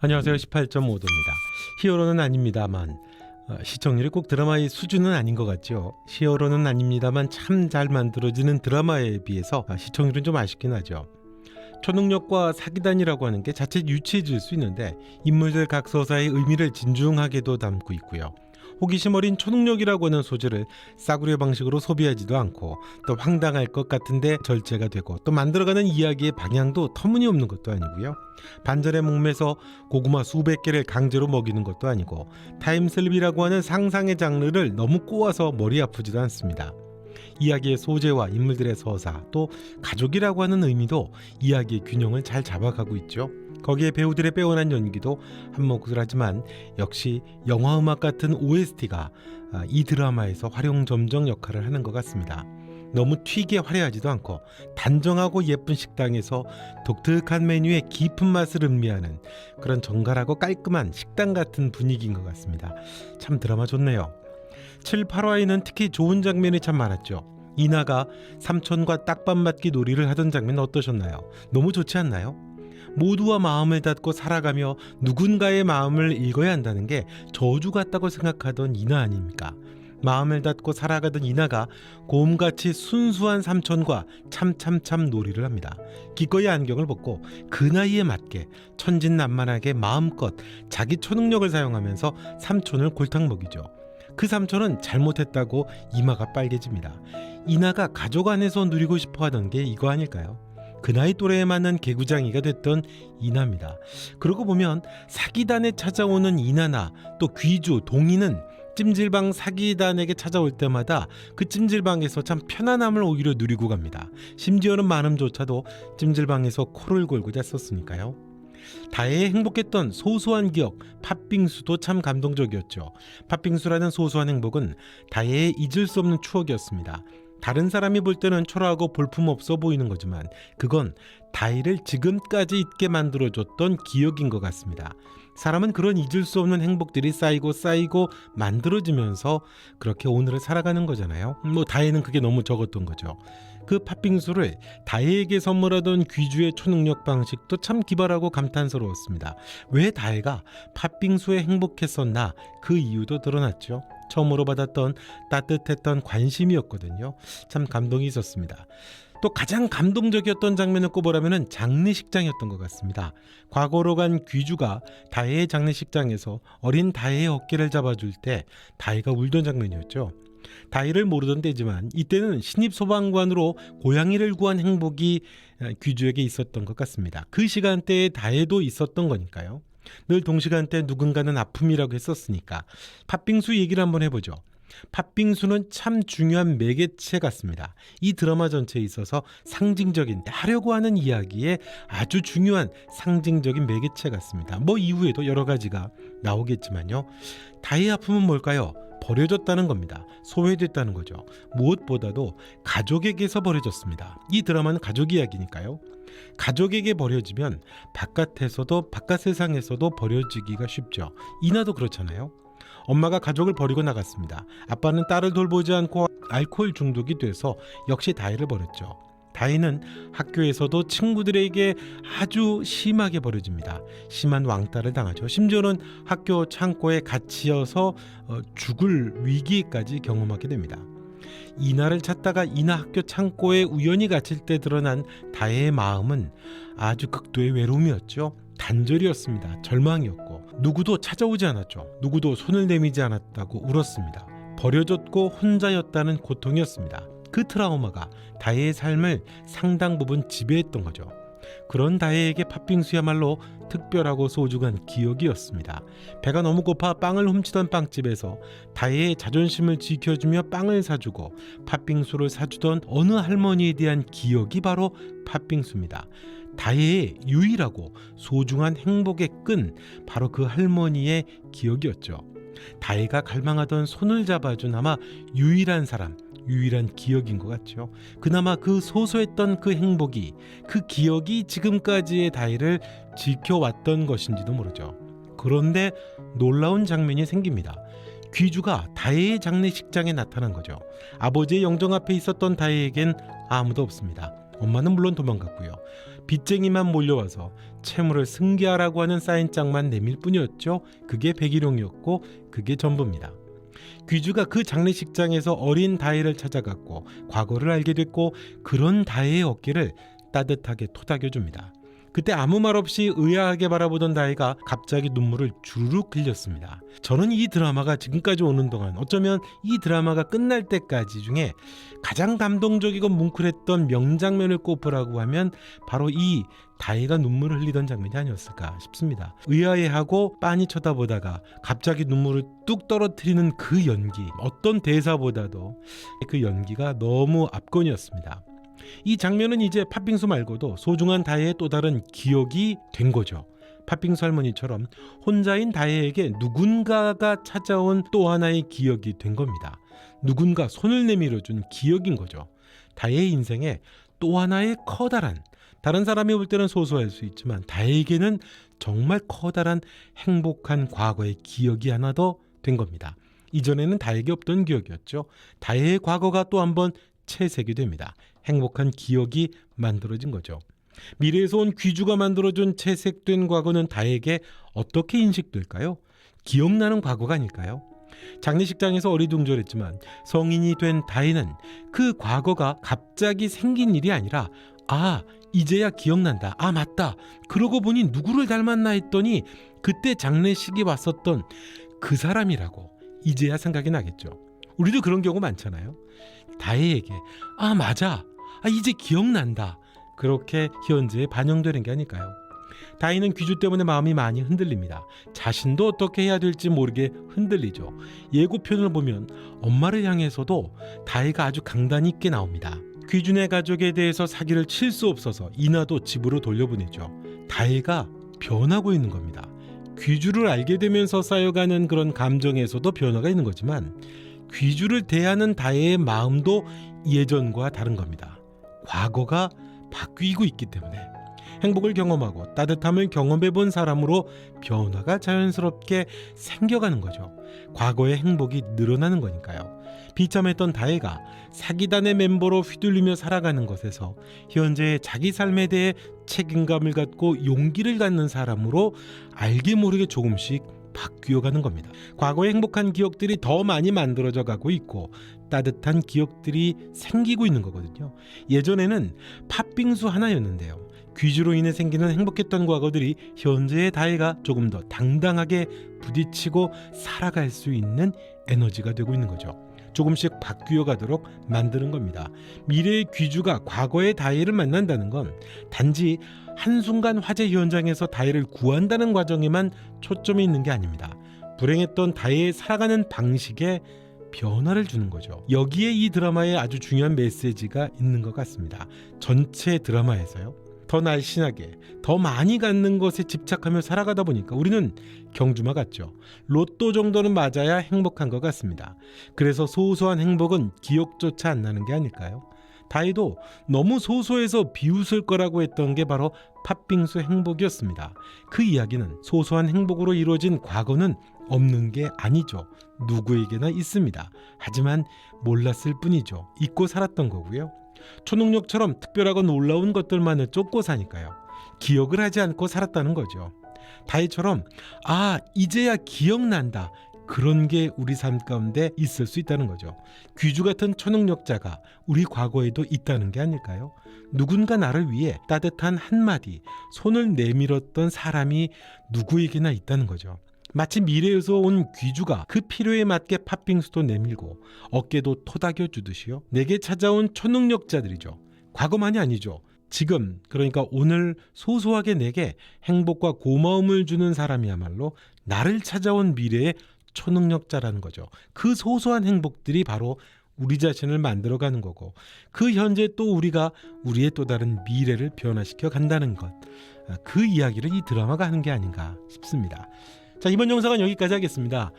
안녕하세요. 18.5도입니다. 히어로는 아닙니다만 어, 시청률이 꼭 드라마의 수준은 아닌 것 같죠. 히어로는 아닙니다만 참 잘 만들어지는 드라마에 비해서 아, 시청률은 좀 아쉽긴 하죠. 초능력과 사기단이라고 하는 게 자칫 유치해질 수 있는데 인물들 각 서사의 의미를 진중하게도 담고 있고요. 호기심 어린 초능력이라고 하는 소재를 싸구려 방식으로 소비하지도 않고 또 황당할 것 같은데 절제가 되고 또 만들어가는 이야기의 방향도 터무니없는 것도 아니고요. 반전의 목매서 고구마 수백 개를 강제로 먹이는 것도 아니고 타임슬립이라고 하는 상상의 장르를 너무 꼬아서 머리 아프지도 않습니다. 이야기의 소재와 인물들의 서사 또 가족이라고 하는 의미도 이야기의 균형을 잘 잡아가고 있죠. 거기에 배우들의 빼어난 연기도 한몫을 하지만 역시 영화 음악 같은 OST가 아, 이 드라마에서 활용점정 역할을 하는 것 같습니다. 너무 튀게 화려하지도 않고 단정하고 예쁜 식당에서 독특한 메뉴의 깊은 맛을 음미하는 그런 정갈하고 깔끔한 식당 같은 분위기인 것 같습니다. 참 드라마 좋네요. 7, 8화에는 특히 좋은 장면이 참 많았죠. 이나가 삼촌과 딱밥 맞기 놀이를 하던 장면 어떠셨나요? 너무 좋지 않나요? 모두와 마음을 닫고 살아가며 누군가의 마음을 읽어야 한다는 게 저주 같다고 생각하던 이나 아닙니까? 마음을 닫고 살아가던 이나가 곰같이 순수한 삼촌과 참참참 놀이를 합니다. 기꺼이 안경을 벗고 그 나이에 맞게 천진난만하게 마음껏 자기 초능력을 사용하면서 삼촌을 골탕 먹이죠. 그 삼촌은 잘못했다고 이마가 빨개집니다. 이나가 가족 안에서 누리고 싶어 하던 게 이거 아닐까요? 그 나이 또래에 맞는 개구장이가 됐던 이나입니다. 그러고 보면 사기단에 찾아오는 이나나 또 귀주, 동이는 찜질방 사기단에게 찾아올 때마다 그 찜질방에서 참 편안함을 오히려 누리고 갑니다. 심지어는 만음조차도 찜질방에서 코를 골고 잤었으니까요. 다혜의 행복했던 소소한 기억, 팥빙수도 참 감동적이었죠. 팥빙수라는 소소한 행복은 다혜의 잊을 수 없는 추억이었습니다. 다른 사람이 볼 때는 초라하고 볼품없어 보이는 거지만 그건 다혜를 지금까지 잊게 만들어줬던 기억인 것 같습니다. 사람은 그런 잊을 수 없는 행복들이 쌓이고 쌓이고 만들어지면서 그렇게 오늘을 살아가는 거잖아요. 뭐 다혜는 그게 너무 적었던 거죠. 그 팥빙수를 다혜에게 선물하던 귀주의 초능력 방식도 참 기발하고 감탄스러웠습니다. 왜 다혜가 팥빙수에 행복했었나 그 이유도 드러났죠. 처음으로 받았던 따뜻했던 관심이었거든요. 참 감동이 있었습니다. 또 가장 감동적이었던 장면을 꼽으라면 장례식장이었던 것 같습니다. 과거로 간 귀주가 다혜의 장례식장에서 어린 다혜의 어깨를 잡아줄 때 다혜가 울던 장면이었죠. 다혜를 모르던 때지만 이때는 신입 소방관으로 고양이를 구한 행복이 귀주에게 있었던 것 같습니다. 그 시간대에 다혜도 있었던 거니까요. 늘 동시간대 누군가는 아픔이라고 했었으니까 팥빙수 얘기를 한번 해보죠. 팥빙수는 참 중요한 매개체 같습니다. 이 드라마 전체에 있어서 상징적인 하려고 하는 이야기에 아주 중요한 상징적인 매개체 같습니다. 뭐 이후에도 여러 가지가 나오겠지만요. 다의 아픔은 뭘까요? 버려졌다는 겁니다. 소외됐다는 거죠. 무엇보다도 가족에게서 버려졌습니다. 이 드라마는 가족 이야기니까요. 가족에게 버려지면 바깥에서도 바깥 세상에서도 버려지기가 쉽죠. 이나도 그렇잖아요. 엄마가 가족을 버리고 나갔습니다. 아빠는 딸을 돌보지 않고 알코올 중독이 돼서 역시 다이를 버렸죠. 다이는 학교에서도 친구들에게 아주 심하게 버려집니다. 심한 왕따를 당하죠. 심지어는 학교 창고에 갇히어서 어, 죽을 위기까지 경험하게 됩니다. 이나를 찾다가 이나 학교 창고에 우연히 갇힐 때 드러난 다혜의 마음은 아주 극도의 외로움이었죠. 단절이었습니다. 절망이었고 누구도 찾아오지 않았죠. 누구도 손을 내미지 않았다고 울었습니다. 버려졌고 혼자였다는 고통이었습니다. 그 트라우마가 다혜의 삶을 상당 부분 지배했던 거죠. 그런 다혜에게 팥빙수야말로 특별하고 소중한 기억이었습니다. 배가 너무 고파 빵을 훔치던 빵집에서 다혜의 자존심을 지켜주며 빵을 사주고 팥빙수를 사주던 어느 할머니에 대한 기억이 바로 팥빙수입니다. 다혜의 유일하고 소중한 행복의 끈 바로 그 할머니의 기억이었죠. 다혜가 갈망하던 손을 잡아준 아마 유일한 사람 유일한 기억인 것 같죠. 그나마 그 소소했던 그 행복이 그 기억이 지금까지의 다이를 지켜왔던 것인지도 모르죠. 그런데 놀라운 장면이 생깁니다. 귀주가 다혜의 장례식장에 나타난 거죠. 아버지의 영정 앞에 있었던 다혜에겐 아무도 없습니다. 엄마는 물론 도망갔고요. 빚쟁이만 몰려와서 채무를 승계하라고 하는 사인장만 내밀 뿐이었죠. 그게 백일용이었고 그게 전부입니다. 귀주가 그 장례식장에서 어린 다혜를 찾아갔고 과거를 알게 됐고 그런 다혜의 어깨를 따뜻하게 토닥여줍니다. 그때 아무 말 없이 의아하게 바라보던 다혜가 갑자기 눈물을 주르륵 흘렸습니다. 저는 이 드라마가 지금까지 오는 동안 어쩌면 이 드라마가 끝날 때까지 중에 가장 감동적이고 뭉클했던 명장면을 꼽으라고 하면 바로 이 다혜가 눈물을 흘리던 장면이 아니었을까 싶습니다. 의아해하고 빤히 쳐다보다가 갑자기 눈물을 뚝 떨어뜨리는 그 연기 어떤 대사보다도 그 연기가 너무 압권이었습니다. 이 장면은 이제 팥빙수 말고도 소중한 다혜의 또 다른 기억이 된 거죠. 팥빙수 할머니처럼 혼자인 다혜에게 누군가가 찾아온 또 하나의 기억이 된 겁니다. 누군가 손을 내밀어 준 기억인 거죠. 다혜의 인생에 또 하나의 커다란 다른 사람이 볼 때는 소소할 수 있지만 다혜에게는 정말 커다란 행복한 과거의 기억이 하나 더 된 겁니다. 이전에는 다혜에게 없던 기억이었죠. 다혜의 과거가 또 한번 채색이 됩니다. 행복한 기억이 만들어진 거죠. 미래에서 온 귀주가 만들어준 채색된 과거는 다에게 어떻게 인식될까요? 기억나는 과거가 아닐까요? 장례식장에서 어리둥절했지만 성인이 된 다혜는 그 과거가 갑자기 생긴 일이 아니라 아 이제야 기억난다 아 맞다 그러고 보니 누구를 닮았나 했더니 그때 장례식이 왔었던 그 사람이라고 이제야 생각이 나겠죠 우리도 그런 경우 많잖아요 다혜에게 아 맞아 아 이제 기억난다 그렇게 현재에 반영되는 게 아닐까요? 다희는 귀주 때문에 마음이 많이 흔들립니다. 자신도 어떻게 해야 될지 모르게 흔들리죠. 예고편을 보면 엄마를 향해서도 다희가 아주 강단 있게 나옵니다. 귀준의 가족에 대해서 사기를 칠 수 없어서 이나도 집으로 돌려보내죠. 다희가 변하고 있는 겁니다. 귀주를 알게 되면서 쌓여가는 그런 감정에서도 변화가 있는 거지만 귀주를 대하는 다혜의 마음도 예전과 다른 겁니다. 과거가 바뀌고 있기 때문에 행복을 경험하고 따뜻함을 경험해 본 사람으로 변화가 자연스럽게 생겨가는 거죠. 과거의 행복이 늘어나는 거니까요. 비참했던 다혜가 사기단의 멤버로 휘둘리며 살아가는 것에서 현재의 자기 삶에 대해 책임감을 갖고 용기를 갖는 사람으로 알게 모르게 조금씩 바뀌어가는 겁니다. 과거의 행복한 기억들이 더 많이 만들어져 가고 있고 따뜻한 기억들이 생기고 있는 거거든요. 예전에는 팥빙수 하나였는데요. 귀주로 인해 생기는 행복했던 과거들이 현재의 다혜가 조금 더 당당하게 부딪히고 살아갈 수 있는 에너지가 되고 있는 거죠. 조금씩 바뀌어 가도록 만드는 겁니다. 미래의 귀주가 과거의 다혜를 만난다는 건 단지 한순간 화재 현장에서 다혜를 구한다는 과정에만 초점이 있는 게 아닙니다. 불행했던 다혜의 살아가는 방식에 변화를 주는 거죠. 여기에 이 드라마에 아주 중요한 메시지가 있는 것 같습니다. 전체 드라마에서요. 더 날씬하게, 더 많이 갖는 것에 집착하며 살아가다 보니까 우리는 경주마 같죠. 로또 정도는 맞아야 행복한 것 같습니다. 그래서 소소한 행복은 기억조차 안 나는 게 아닐까요? 다이도 너무 소소해서 비웃을 거라고 했던 게 바로 팥빙수 행복이었습니다. 그 이야기는 소소한 행복으로 이루어진 과거는 없는 게 아니죠. 누구에게나 있습니다. 하지만 몰랐을 뿐이죠. 잊고 살았던 거고요. 초능력처럼 특별하고 놀라운 것들만을 쫓고 사니까요. 기억을 하지 않고 살았다는 거죠. 다이처럼 아 이제야 기억난다. 그런 게 우리 삶 가운데 있을 수 있다는 거죠. 귀주 같은 초능력자가 우리 과거에도 있다는 게 아닐까요? 누군가 나를 위해 따뜻한 한마디, 손을 내밀었던 사람이 누구에게나 있다는 거죠. 마치 미래에서 온 귀주가 그 필요에 맞게 팥빙수도 내밀고 어깨도 토닥여 주듯이요. 내게 찾아온 초능력자들이죠. 과거만이 아니죠. 지금 그러니까 오늘 소소하게 내게 행복과 고마움을 주는 사람이야말로 나를 찾아온 미래의 초능력자라는 거죠. 그 소소한 행복들이 바로 우리 자신을 만들어가는 거고 그 현재 또 우리가 우리의 또 다른 미래를 변화시켜 간다는 것. 아, 그 이야기를 이 드라마가 하는 게 아닌가 싶습니다. 자 이번 영상은 여기까지 하겠습니다.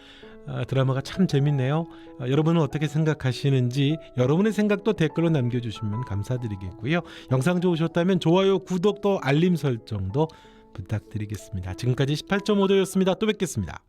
아, 드라마가 참 재밌네요. 아, 여러분은 어떻게 생각하시는지 여러분의 생각도 댓글로 남겨주시면 감사드리겠고요. 영상 좋으셨다면 좋아요, 구독 또 알림 설정도 부탁드리겠습니다. 지금까지 18.5도였습니다. 또 뵙겠습니다.